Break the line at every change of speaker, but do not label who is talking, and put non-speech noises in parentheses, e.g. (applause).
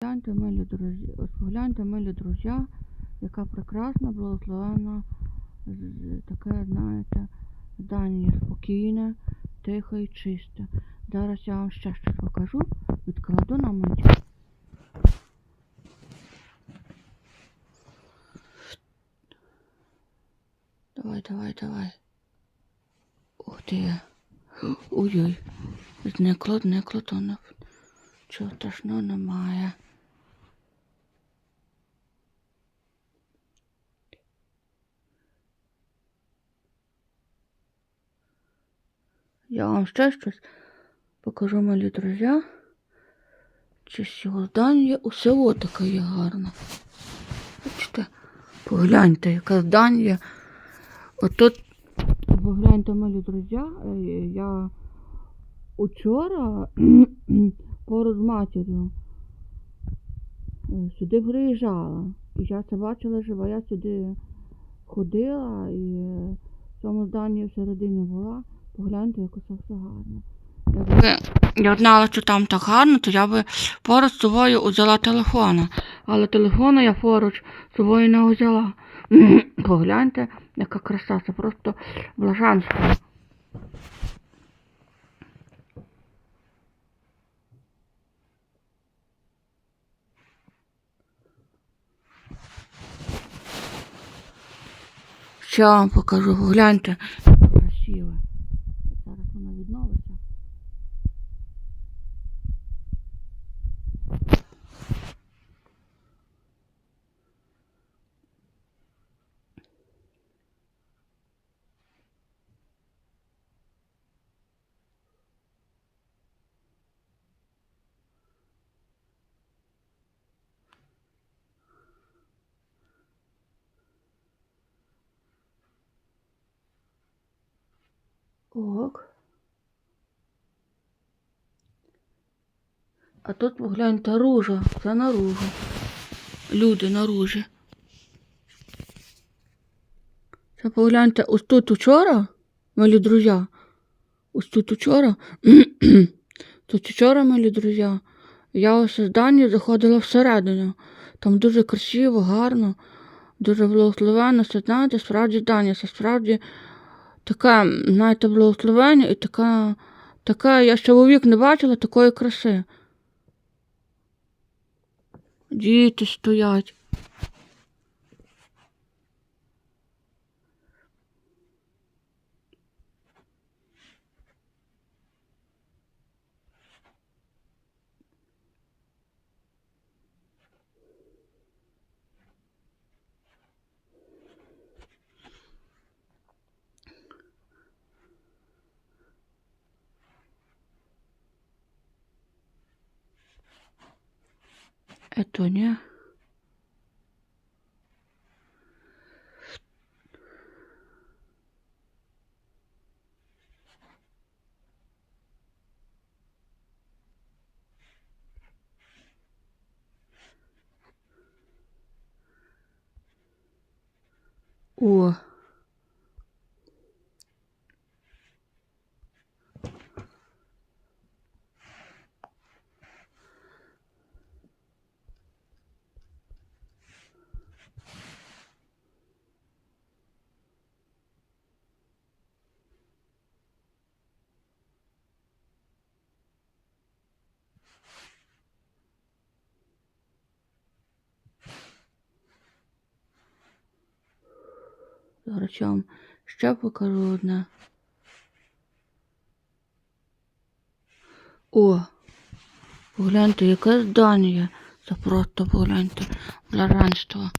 Гляньте, милі друзі, погляньте, милі друзі, яка прекрасна, благословена, таке, знаєте, здання спокійне, тихе і чисте. Зараз я вам ще щось покажу, відкладу на мить. Давай, давай, давай. Ух ти. Ой-ой. Зникло, зникло, то не... Чого страшного немає. Я вам ще щось покажу, малі друзі. Чи здання усе отаке є гарне. Бачите, погляньте, яке здання. Отут, погляньте, малі друзі, е, я учора (clears throat) поруч з матір'ю е, сюди приїжджала. І я це бачила живо, я сюди ходила і в цьому зданні всередині була. Погляньте, як усе все гарно. Якби я знала, що там так гарно, то я би поруч з собою взяла телефона. Але телефона я поруч з собою не взяла. (clears throat) Погляньте, яка краса, це просто блаженство. Ще вам покажу, гляньте. Ок. А тут погляньте ружа. Це на ружу. Люди на ружі. Це погляньте, ось тут учора, мої друзі. Ось тут учора. (clears throat) тут учора, мої друзі. Я ось з Дані заходила всередину. Там дуже красиво, гарно, дуже благословенно. Це знаєте, справді Даня, це справді таке, знаєте, благословення і така, така, я ще вовік не бачила такої краси. Діти стоять. Это не. О. Зараз я ще покажу одне. О, погляньте, яке здання. Це просто погляньте. Блаженство.